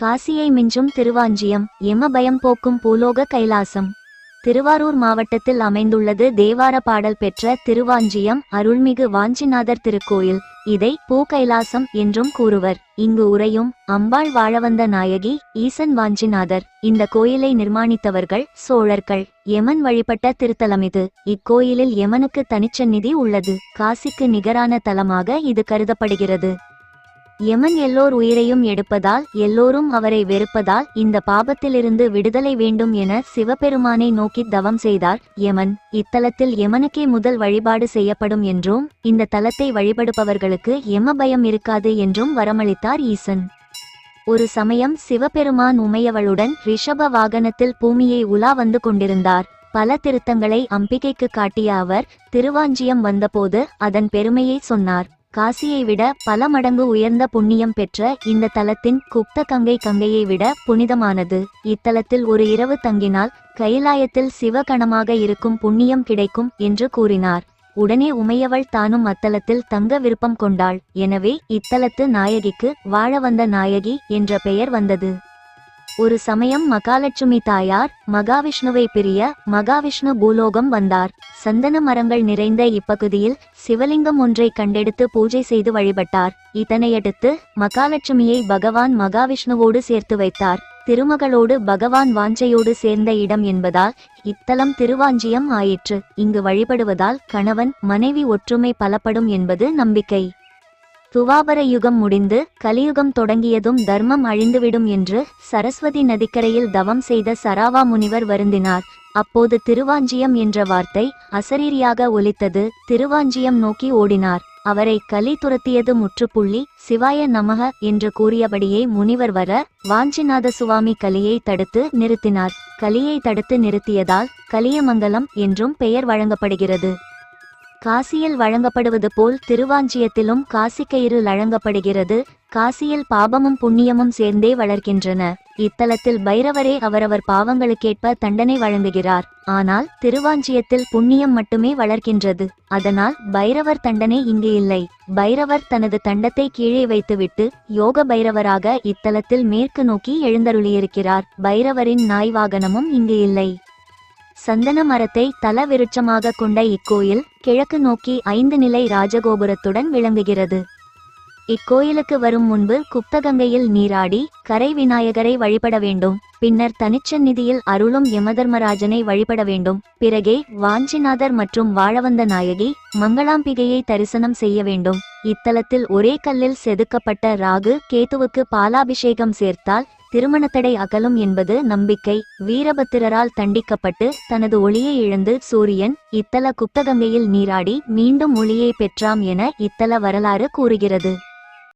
காசியை மிஞ்சும் திருவாஞ்சியம் எம பயம் போக்கும் பூலோக கைலாசம். திருவாரூர் மாவட்டத்தில் அமைந்துள்ளது தேவார பாடல் பெற்ற திருவாஞ்சியம் அருள்மிகு வாஞ்சிநாதர் திருக்கோயில். இதை பூ கைலாசம் என்றும் கூறுவர். இங்கு உறையும் அம்பாள் வாழவந்த நாயகி ஈசன் வாஞ்சிநாதர். இந்த கோயிலை நிர்மாணித்தவர்கள் சோழர்கள். யமன் வழிபட்ட திருத்தலம் இது இக்கோயிலில் யமனுக்கு தனிச்சநிதி உள்ளது. காசிக்கு நிகரான தலமாக இது கருதப்படுகிறது. யமன் எல்லோர் உயிரையும் எடுப்பதால் எல்லோரும் அவரை வெறுப்பதால் இந்த பாபத்திலிருந்து விடுதலை வேண்டும் என சிவபெருமானை நோக்கி தவம் செய்தார். யமன் இத்தலத்தில் யமனுக்கே முதல் வழிபாடு செய்யப்படும் என்றும் இந்த தலத்தை வழிபடுபவர்களுக்கு யம பயம் இருக்காது என்றும் வரமளித்தார் ஈசன். ஒரு சமயம் சிவபெருமான் உமையவளுடன் ரிஷப வாகனத்தில் பூமியை உலா வந்து கொண்டிருந்தார். பல திருத்தங்களை அம்பிகைக்கு காட்டிய அவர் திருவாஞ்சியம் வந்தபோது அதன் பெருமையை சொன்னார். காசியை விட பல மடங்கு உயர்ந்த புண்ணியம் பெற்ற இந்த தலத்தின் குப்த கங்கை கங்கையை விட புனிதமானது. இத்தலத்தில் ஒரு இரவு தங்கினால் கைலாயத்தில் சிவகணமாக இருக்கும் புண்ணியம் கிடைக்கும் என்று கூறினார். உடனே உமையவள் தானும் அத்தலத்தில் தங்க விருப்பம் கொண்டாள். எனவே இத்தலத்து நாயகிக்கு வாழ வந்த நாயகி என்ற பெயர் வந்தது. ஒரு சமயம் மகாலட்சுமி தாயார் மகாவிஷ்ணுவை பிரிய மகாவிஷ்ணு பூலோகம் வந்தார். சந்தன மரங்கள் நிறைந்த இப்பகுதியில் சிவலிங்கம் ஒன்றை கண்டெடுத்து பூஜை செய்து வழிபட்டார். இதனையடுத்து மகாலட்சுமியை பகவான் மகாவிஷ்ணுவோடு சேர்த்து வைத்தார். திருமகளோடு பகவான் வாஞ்சையோடு சேர்ந்த இடம் என்பதால் இத்தலம் திருவாஞ்சியம் ஆயிற்று. இங்கு வழிபடுவதால் கணவன் மனைவி ஒற்றுமை பலப்படும் என்பது நம்பிக்கை. துவாபர யுகம் முடிந்து கலியுகம் தொடங்கியதும் தர்மம் அழிந்துவிடும் என்று சரஸ்வதி நதிக்கரையில் தவம் செய்த சராவா முனிவர் வருந்தினார். அப்போது திருவாஞ்சியம் என்ற வார்த்தை அசரீரியாக ஒலித்தது. திருவாஞ்சியம் நோக்கி ஓடினார். அவரை கலி துரத்தியது முற்றுப்புள்ளி சிவாய நமக என்று கூறியபடியே முனிவர் வர வாஞ்சிநாத சுவாமி கலியை தடுத்து நிறுத்தினார். கலியை தடுத்து நிறுத்தியதால் கலியமங்கலம் என்றும் பெயர் வழங்கப்படுகிறது. காசியில் வழங்கப்படுவது போல் திருவாஞ்சியத்திலும் காசிக்கயிறு வழங்கப்படுகிறது. காசியில் பாபமும் புண்ணியமும் சேர்ந்தே வளர்க்கின்றன இத்தலத்தில் பைரவரே அவரவர் பாவங்களுக்கேற்ப தண்டனை வழங்குகிறார். ஆனால் திருவாஞ்சியத்தில் புண்ணியம் மட்டுமே வளர்க்கின்றது அதனால் பைரவர் தண்டனை இங்கு இல்லை. பைரவர் தனது தண்டத்தை கீழே வைத்துவிட்டு யோக பைரவராக இத்தலத்தில் மேற்கு நோக்கி எழுந்தருளியிருக்கிறார். பைரவரின் நாய் வாகனமும் இங்கு இல்லை. சந்தன மரத்தை தல விருட்சமாக கொண்ட இக்கோயில் கிழக்கு நோக்கி ஐந்து நிலை ராஜகோபுரத்துடன் விளங்குகிறது. இக்கோயிலுக்கு வரும் முன்பு குப்தகங்கையில் நீராடி கரை விநாயகரை வழிபட வேண்டும். பின்னர் தனிச்சந்நிதியில் அருளும் யமதர்மராஜனை வழிபட வேண்டும். பிறகே வாஞ்சிநாதர் மற்றும் வாழவந்த நாயகி மங்களாம்பிகையை தரிசனம் செய்ய வேண்டும். இத்தலத்தில் ஒரே கல்லில் செதுக்கப்பட்ட ராகு கேத்துவுக்கு பாலாபிஷேகம் சேர்த்தால் திருமணத்தடை அகலும் என்பது நம்பிக்கை. வீரபத்திரரால் தண்டிக்கப்பட்டு தனது ஒளியை இழந்து சூரியன் இத்தல குப்தகங்கையில் நீராடி மீண்டும் ஒளியை பெற்றாம் என இத்தல வரலாறு கூறுகிறது.